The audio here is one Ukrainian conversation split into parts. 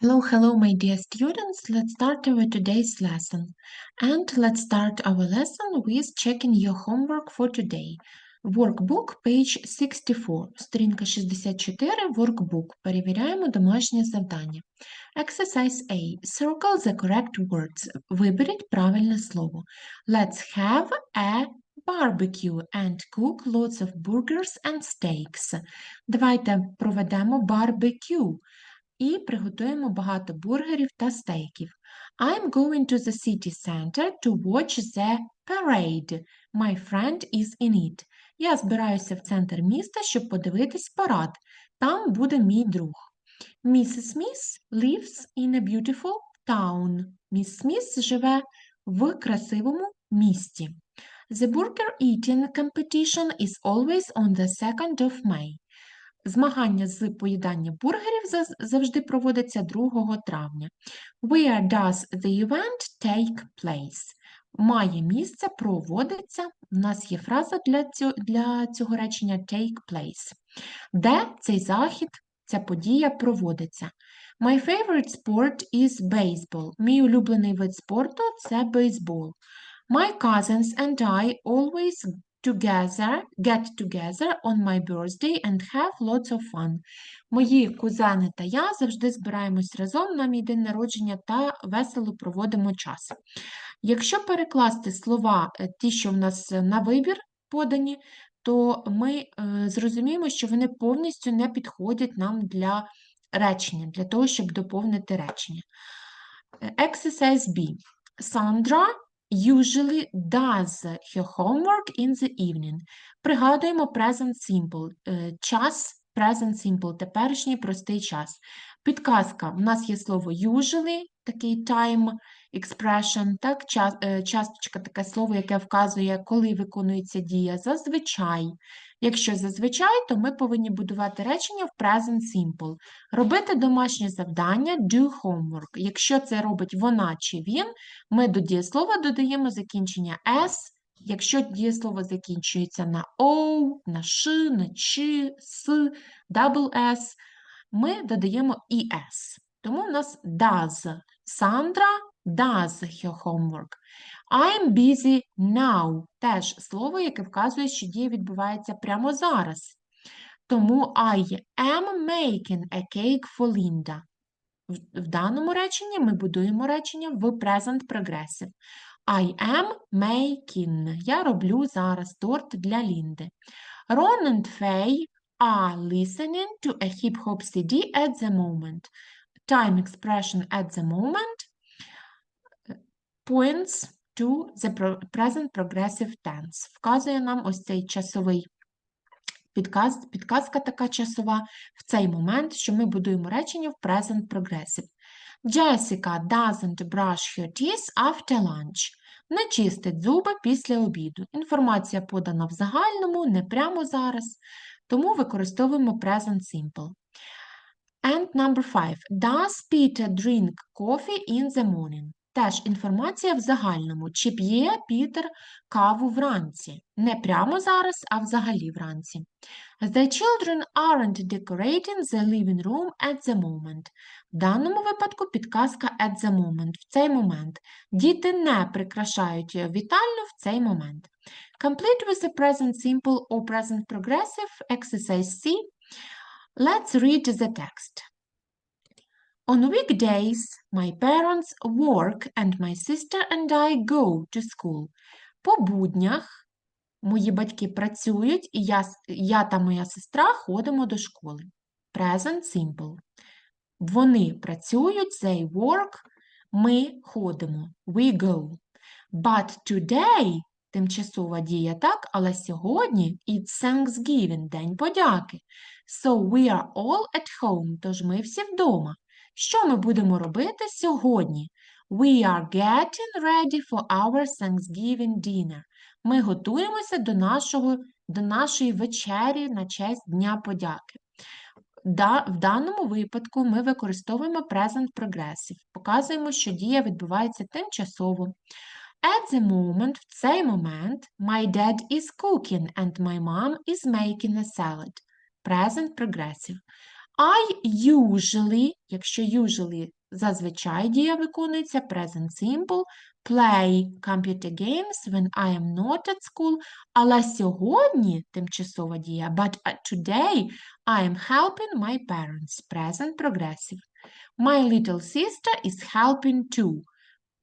Hello, hello, my dear students. Let's start our today's lesson. And let's start our lesson with checking your homework for today. Workbook, page 64, сторінка 64, workbook. Перевіряємо домашнє завдання. Exercise A. Circle the correct words. Виберіть правильне слово. Let's have a barbecue and cook lots of burgers and steaks. Давайте проведемо барбекю І приготуємо багато бургерів та стейків. I'm going to the city center to watch the parade. My friend is in it. Я збираюся в центр міста, щоб подивитись парад. Там буде мій друг. Mrs. Smith lives in a beautiful town. Міс Сміс живе в красивому місті. The burger eating competition is always on the 2nd of May. Змагання з поїдання бургерів завжди проводиться 2 травня. Where does the event take place? Має місце, проводиться. У нас є фраза для цього, для цього речення take place. Де цей захід, ця подія проводиться? My favorite sport is baseball. Мій улюблений вид спорту це бейсбол. My cousins and I always together, get together on my birthday and have lots of fun. Мої кузени та я завжди збираємось разом на мій день народження та весело проводимо час. Якщо перекласти слова, е, ті, що в нас на вибір подані, то ми е, зрозуміємо, що вони повністю не підходять нам для речення, для того, щоб доповнити речення. Е, Exercise B. Sandra usually does her homework in the evening. Пригадуємо present simple, е, час present simple, теперішній простий час. Підказка. в нас є слово usually, такий time expression, так, е, часточка, таке слово, яке вказує, коли виконується дія зазвичай. Якщо зазвичай, то ми повинні будувати речення в present simple. Робити домашнє завдання do homework. Якщо це робить вона чи він, ми до дієслова додаємо закінчення s. Якщо дієслово закінчується на o, на ш, на ч, с, double s, ми додаємо es. Тому в нас does. Sandra does her homework. I'm busy now. Теж слово, яке вказує, що дія відбувається прямо зараз. Тому I am making a cake for Linda. В, даному реченні ми будуємо речення в present progressive. I am making. Я роблю зараз торт для Лінди. Ron and Faye are listening to a hip-hop CD at the moment. Time expression at the moment points to the present progressive tense. Вказує нам ось цей часовий підказ, підказка така часова в цей момент, що ми будуємо речення в present progressive. Jessica doesn't brush her teeth after lunch. Не чистить зуби після обіду. Інформація подана в загальному, не прямо зараз, тому використовуємо present simple. And number five. Does Peter drink coffee in the morning? Теж інформація в загальному. Чи п'є Пітер каву вранці? Не прямо зараз, а взагалі вранці. The children aren't decorating the living room at the moment. В даному випадку підказка at the moment, в цей момент. Діти не прикрашають вітальню в цей момент. Complete with the present simple or present progressive exercise C. Let's read the text. On weekdays, my parents work and my sister and I go to school. По буднях мої батьки працюють, і я, я та моя сестра ходимо до школи. Present simple. Вони працюють, they work, ми ходимо, we go. But today тимчасова дія, так, але сьогодні it's Thanksgiving, День подяки. So we are all at home, тож ми всі вдома. Що ми будемо робити сьогодні? We are getting ready for our Thanksgiving dinner. Ми готуємося до, нашого, до нашої вечері на честь Дня подяки. Да, в даному випадку ми використовуємо present progressive. Показуємо, що дія відбувається тимчасово. At the moment, в цей момент, my dad is cooking and my mom is making a salad. Present progressive. I usually, якщо usually зазвичай дія виконується, present simple, play computer games when I am not at school, але сьогодні тимчасова дія, but uh, today I am helping my parents, present progressive. My little sister is helping too.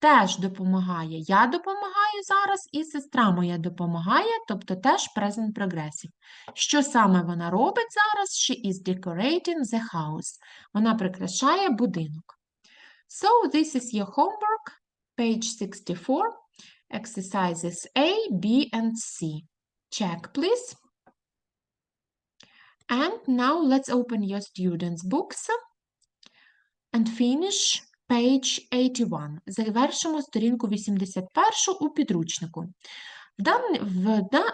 Теж допомагає. Я допомагаю зараз, і сестра моя допомагає, тобто теж present progressive. Що саме вона робить зараз? She is decorating the house. Вона прикрашає будинок. So, this is your homework, page 64, exercises A, B, and C. Check, please. And now let's open your students' books and finish page 81. Завершимо сторінку 81 у підручнику.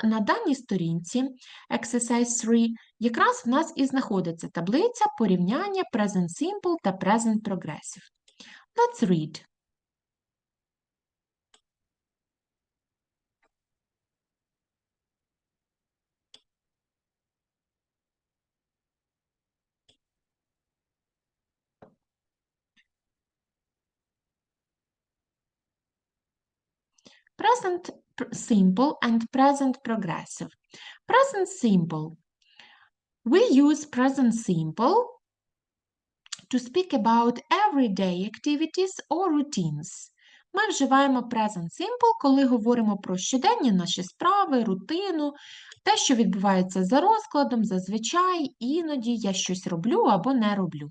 На даній сторінці Exercise 3 якраз в нас і знаходиться таблиця порівняння Present Simple та Present Progressive. Let's read. Present simple and present progressive. Present simple. We use present simple to speak about everyday activities or routines. Ми вживаємо present simple, коли говоримо про щоденні наші справи, рутину, те, що відбувається за розкладом, зазвичай, іноді я щось роблю або не роблю.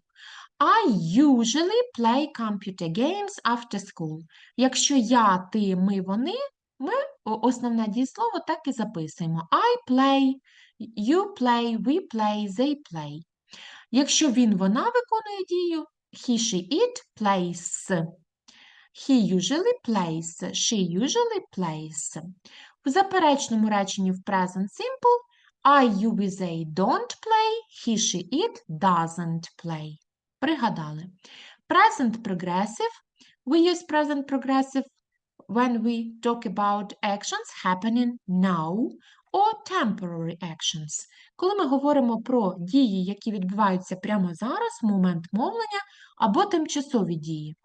I usually play computer games after school. Якщо я, ти, ми, вони, ми основне дієслово так і записуємо. I play, you play, we play, they play. Якщо він, вона виконує дію, he, she, it plays. He usually plays, she usually plays. В заперечному реченні в present simple I, you, we, they don't play, he, she, it doesn't play. Пригадали. Present progressive. We use present progressive when we talk about actions happening now or temporary actions. Коли ми говоримо про дії, які відбуваються прямо зараз, момент мовлення, або тимчасові дії.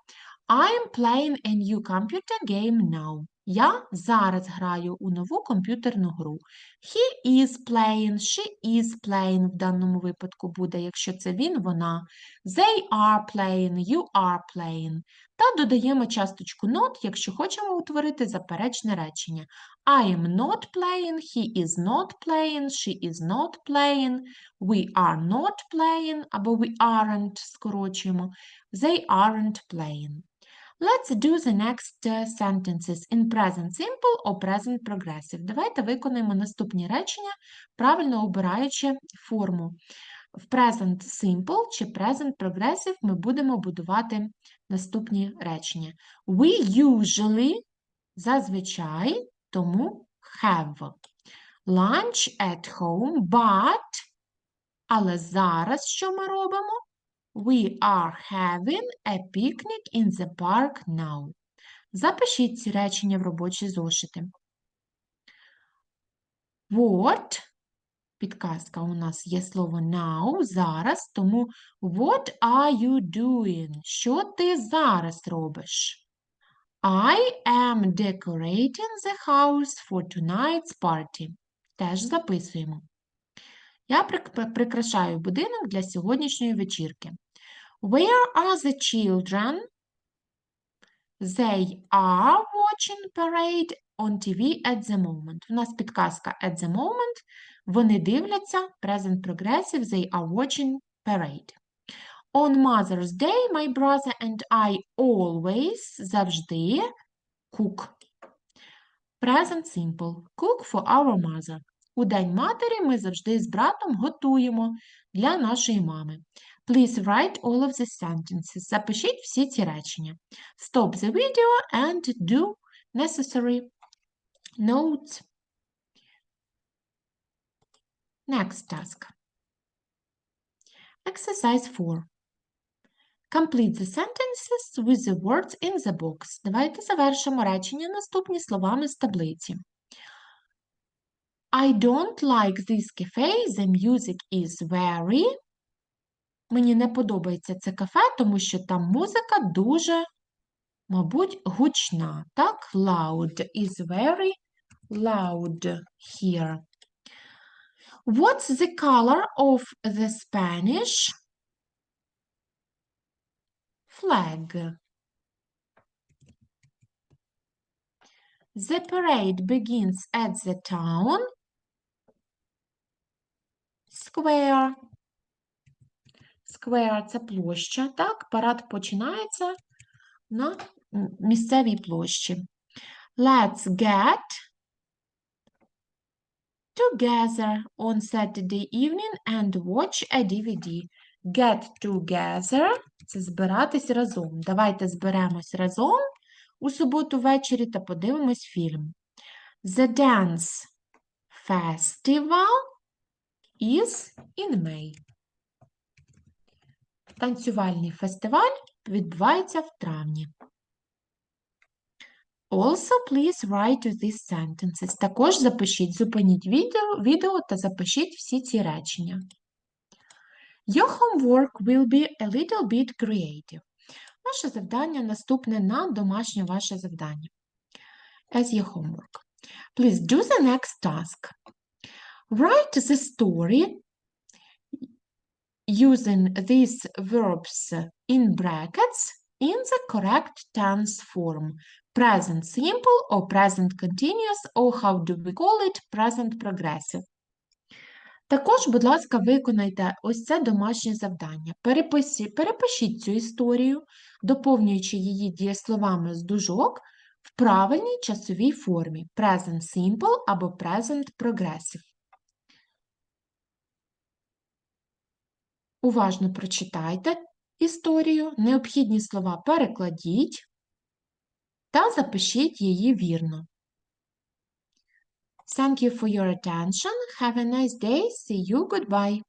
I am playing a new computer game now. Я зараз граю у нову комп'ютерну гру. He is playing, she is playing в даному випадку буде, якщо це він, вона. They are playing, you are playing. Та додаємо часточку not, якщо хочемо утворити заперечне речення. I am not playing, he is not playing, she is not playing, we are not playing, або we aren't, скорочуємо. They aren't playing. Let's do the next uh, sentences in present simple or present progressive. Давайте виконаємо наступні речення, правильно обираючи форму. В present simple чи present progressive ми будемо будувати наступні речення. We usually, зазвичай, тому have. Lunch at home, but, але зараз що ми робимо? We are having a picnic in the park now. Запишіть ці речення в робочі зошити. What, підказка у нас є слово now, зараз, тому what are you doing? Що ти зараз робиш? I am decorating the house for tonight's party. Теж записуємо. Я прикрашаю будинок для сьогоднішньої вечірки. Where are the children? They are watching parade on TV at the moment. У нас підказка at the moment. Вони дивляться present progressive. They are watching parade. On Mother's Day, my brother and I always завжди cook. Present simple. Cook for our mother. У День матері ми завжди з братом готуємо для нашої мами. Please write all of these sentences. Запишіть всі ці речення. Stop the video and do necessary notes. Next task. Exercise 4. Complete the sentences with the words in the box. Давайте завершимо речення наступні словами з таблиці. I don't like this cafe. The music is very Мені не подобається це кафе, тому що там музика дуже, мабуть, гучна. Так, loud is very loud here. What's the color of the Spanish flag? The parade begins at the town square. Square – це площа, так? Парад починається на місцевій площі. Let's get together on Saturday evening and watch a DVD. Get together – це збиратись разом. Давайте зберемось разом у суботу ввечері та подивимось фільм. The dance festival is in May. Танцювальний фестиваль відбувається в травні. Also, please write these sentences. Також запишіть, зупиніть відео, відео та запишіть всі ці речення. Your homework will be a little bit creative. Ваше завдання наступне на домашнє ваше завдання. As your homework. Please do the next task. Write the story using these verbs in brackets in the correct tense form. Present simple or present continuous or how do we call it present progressive. Також, будь ласка, виконайте ось це домашнє завдання. Переписі, перепишіть цю історію, доповнюючи її дієсловами з дужок в правильній часовій формі Present Simple або Present Progressive. Уважно прочитайте історію, необхідні слова перекладіть та запишіть її вірно. Thank you for your attention. Have a nice day. See you. Goodbye.